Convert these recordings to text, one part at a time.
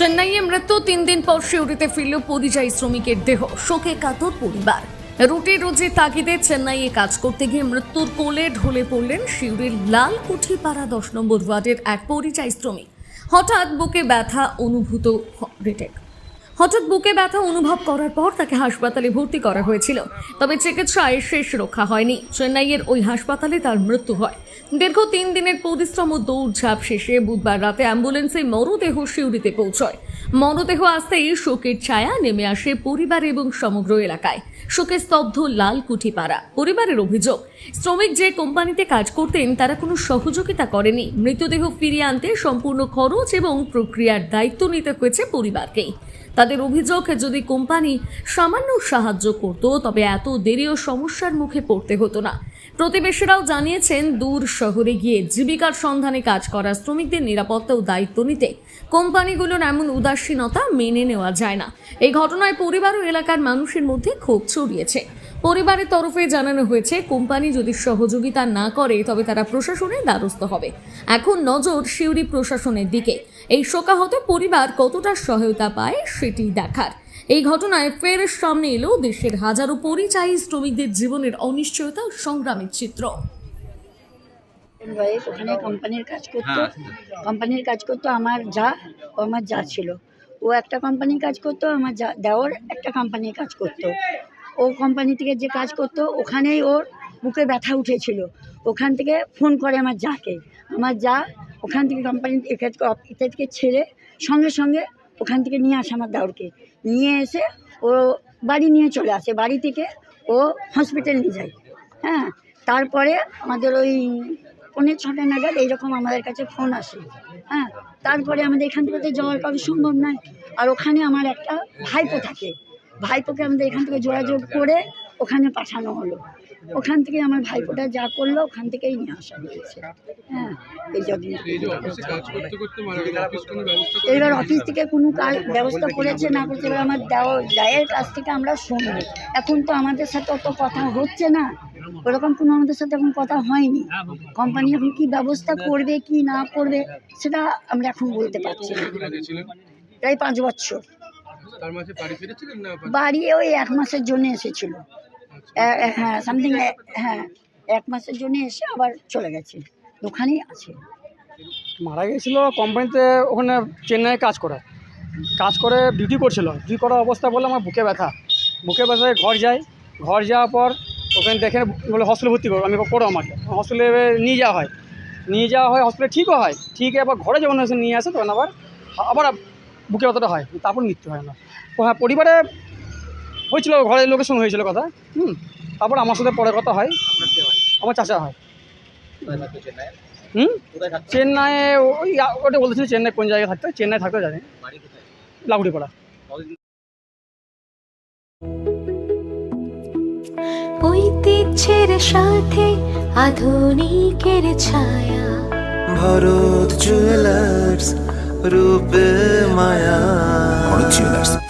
চেন্নাইয়ে মৃত্যু তিন দিন পর শিউরিতে ফিরল পরিযায়ী শ্রমিকের দেহ। শোকে কাতর পরিবার। রুটি রোজে তাগিদে চেন্নাইয়ে কাজ করতে গিয়ে মৃত্যুর কোলে ঢলে পড়লেন শিউরির লাল কুঠি পাড়া দশ নম্বর ওয়ার্ডের এক পরিযায়ী শ্রমিক। হঠাৎ বুকে ব্যথা অনুভূত রিটেক। হঠাৎ বুকে ব্যথা অনুভব করার পর তাকে হাসপাতালে ভর্তি করা হয়েছিল। তবে চিকিৎসায় শেষ রক্ষা হয়নি। চেন্নাইয়ের ওই হাসপাতালে তার মৃত্যু হয়। দীর্ঘ তিন দিনের পরিশ্রম ও দৌড়ঝাঁপ শেষে বুধবার রাতে অ্যাম্বুলেন্সে মরদেহ শিউরিতে পৌঁছয়। মরদেহ আসতেই শোকের ছায়া নেমে আসে পরিবার এবং সমগ্র এলাকায়। শোকে স্তব্ধ লাল কুঠিপাড়া পরিবারের অভিযোগ, শ্রমিক যে কোম্পানিতে কাজ করতেন তারা কোনো সহযোগিতা করেনি। মৃতদেহ ফিরিয়ে আনতে সম্পূর্ণ খরচ এবং প্রক্রিয়ার দায়িত্ব নিতে হয়েছে পরিবারকেই। তাদের অভিযোগ, যদি কোম্পানি সামান্য সাহায্য করত, তবে এত দেরিও সমস্যার মুখে পড়তে হতো না। প্রতিবেশীরাও জানিয়েছেন, দূর শহরে গিয়ে জীবিকার সন্ধানে কাজ করা শ্রমিকদের নিরাপত্তা ও দায়িত্ব নিতে কোম্পানিগুলোর এমন উদাসীনতা মেনে নেওয়া যায় না। এই ঘটনায় পরিবার ও এলাকার মানুষের মধ্যে ক্ষোভ ছড়িয়েছে। পরিবারের তরফে জানানো হয়েছে কোম্পানি যদি সহযোগিতা না করে তবে তারা প্রশাসনের দ্বারস্থ হবে। এখন নজর শিউরি প্রশাসনের দিকে। এই শোকাহত পরিবার কতটা সহায়তা পায় সেটি দেখার। এই ঘটনায় ফের সামনে এলো দেশের হাজারো পরিযায়ী শ্রমিকদের জীবনের অনিশ্চয়তা ও সংগ্রামের চিত্র। ওয়াইফ ওখানে কোম্পানির কাজ করতো। কোম্পানির কাজ করতো আমার যা ও আমার যা ছিল। ও একটা কোম্পানির কাজ করতো আমার যা দেওয়ার একটা কোম্পানির কাজ করতো। ও কোম্পানি থেকে যে কাজ করতো, ওখানেই ওর বুকে ব্যথা উঠেছিল। ওখান থেকে ফোন করে আমার যাকে। আমার যা ওখান থেকে কোম্পানি থেকে ছেড়ে সঙ্গে সঙ্গে ওখান থেকে নিয়ে আসে আমার দেওরকে নিয়ে এসে ও বাড়ি নিয়ে চলে আসে। বাড়ি থেকে ও হসপিটাল নিয়ে যায়। হ্যাঁ তারপরে আমাদের ওই পনেরো ছটা নাগাদ এইরকম আমাদের কাছে ফোন আসে। হ্যাঁ তারপরে আমাদের এখান থেকে যাওয়ার কারও সম্ভব নয়। আর ওখানে আমার একটা ভাইপো থাকে। ভাইপোকে আমাদের এখান থেকে যোগাযোগ করে ওখানে পাঠানো হলো। ওখান থেকে আমার ভাইপোটা যা করল ওখান থেকেই নিয়ে আসা হয়েছে। হ্যাঁ এই এবার অফিস থেকে কোনো কাজ ব্যবস্থা করেছে না করেছে এবার আমার দেওয়া দায়ের কাছ থেকে আমরা শুনব। এখন তো আমাদের সাথে অত কথা হচ্ছে না। ওরকম কোনো আমাদের সাথে এখন কথা হয়নি। কোম্পানি এখন কী ব্যবস্থা করবে কি না করবে সেটা আমরা এখন বলতে পারছি না। প্রায় পাঁচ বছর। তার মাঝে বাড়ি ফিরেছিলেন না বাড়ি ওই এক মাসের জন্য এসেছিল। এ- হ্যাঁ সামথিং হ্যাঁ এক মাসের জন্য এসে আবার চলে গেছে। ওখানেই আছে। মারা গেছিল কোম্পানিতে ওখানে চেন্নাইয়ে কাজ করে। কাজ করে ডিউটি করছিল। ডিউটি করা অবস্থা বলে আমার বুকে ব্যথা। বুকে ব্যথায় ঘর যাই ঘর যাওয়ার পর ওখানে দেখে বলে হসপিটালে ভর্তি করো। আমি করো আমাকে। হসপিটালে নিয়ে যাওয়া হয়। নিয়ে যাওয়া হয় হসপিটালে ঠিকও হয়। ঠিক আবার ঘরে যখন এসে নিয়ে আসে তখন আবার আবার বুকে ব্যথাটা হয়। তারপর মৃত্যু হয় না পরিবারে হয়েছিল ঘরের লোকের সঙ্গে হয়েছিল কথা। হুম তারপর আমার সাথে পরে কথা হয়। আমার চাচা হয়। হুম চেন্নাইয়ে ওই ওটা বলতেছিল চেন্নাই কোন জায়গায় থাকতে চেন্নাই থাকতে জানি। লাগুড়িপাড়া ঐতিহ্যের সাথে আধুনিকের ছায়া। ভরত জুয়েলার্স রূপে মায়া। Bharat jewellers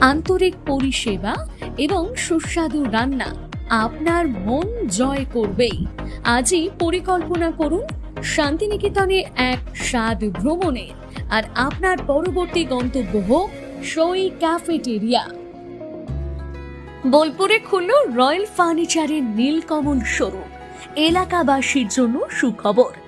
আন্তরিক পরিষেবা এবং সুস্বাদু রান্না আপনার মন জয় করবেই। আজই পরিকল্পনা করুন শান্তিনিকেতনে এক স্বাদ ভ্রমণের আর আপনার পরবর্তী গন্তব্য হোক সই ক্যাফেটেরিয়া। বোলপুরে খুলল রয়্যাল ফার্নিচারের নীলকমল শোরুম। এলাকাবাসীর জন্য সুখবর।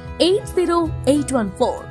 80814.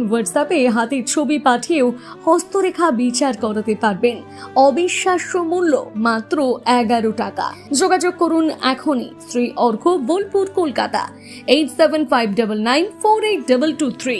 হোয়াটসঅ্যাপে হাতির ছবি পাঠিয়েও হস্তরেখা বিচার করাতে পারবেন। অবিশ্বাস্য মূল্য মাত্র এগারো টাকা। যোগাযোগ করুন এখনই। Shri Argha Bolpur, Kolkata. Eight seven five double nine four eight double two three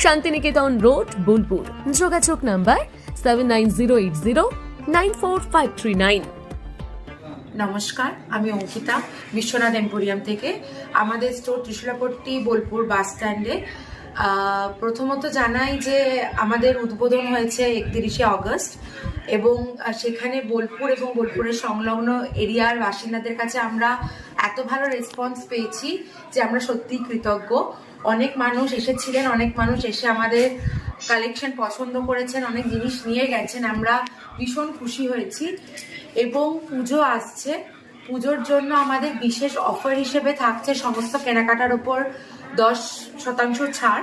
Santiniketan road, Bolpur. যোগাযোগ number seven nine zero eight zero nine four five three nine নমস্কার, আমি অঙ্কিতা, বিশ্বনাথ এম্পোরিয়াম থেকে। আমাদের স্টোর ত্রিশুলাপট্টি, বোলপুর বাস স্ট্যান্ডে প্রথমত জানাই যে আমাদের উদ্বোধন হয়েছে একত্রিশে অগস্ট এবং সেখানে বোলপুর এবং বোলপুরের সংলগ্ন এরিয়ার বাসিন্দাদের কাছে আমরা এত ভালো রেসপন্স পেয়েছি যে আমরা সত্যিই কৃতজ্ঞ। অনেক মানুষ এসেছিলেন, অনেক মানুষ এসে আমাদের কালেকশন পছন্দ করেছেন, অনেক জিনিস নিয়ে গেছেন, আমরা ভীষণ খুশি হয়েছি। এবং পুজো আসছে। পুজোর জন্য আমাদের বিশেষ অফার হিসেবে থাকছে সমস্ত কেনাকাটার ওপর দশ শতাংশ ছাড়।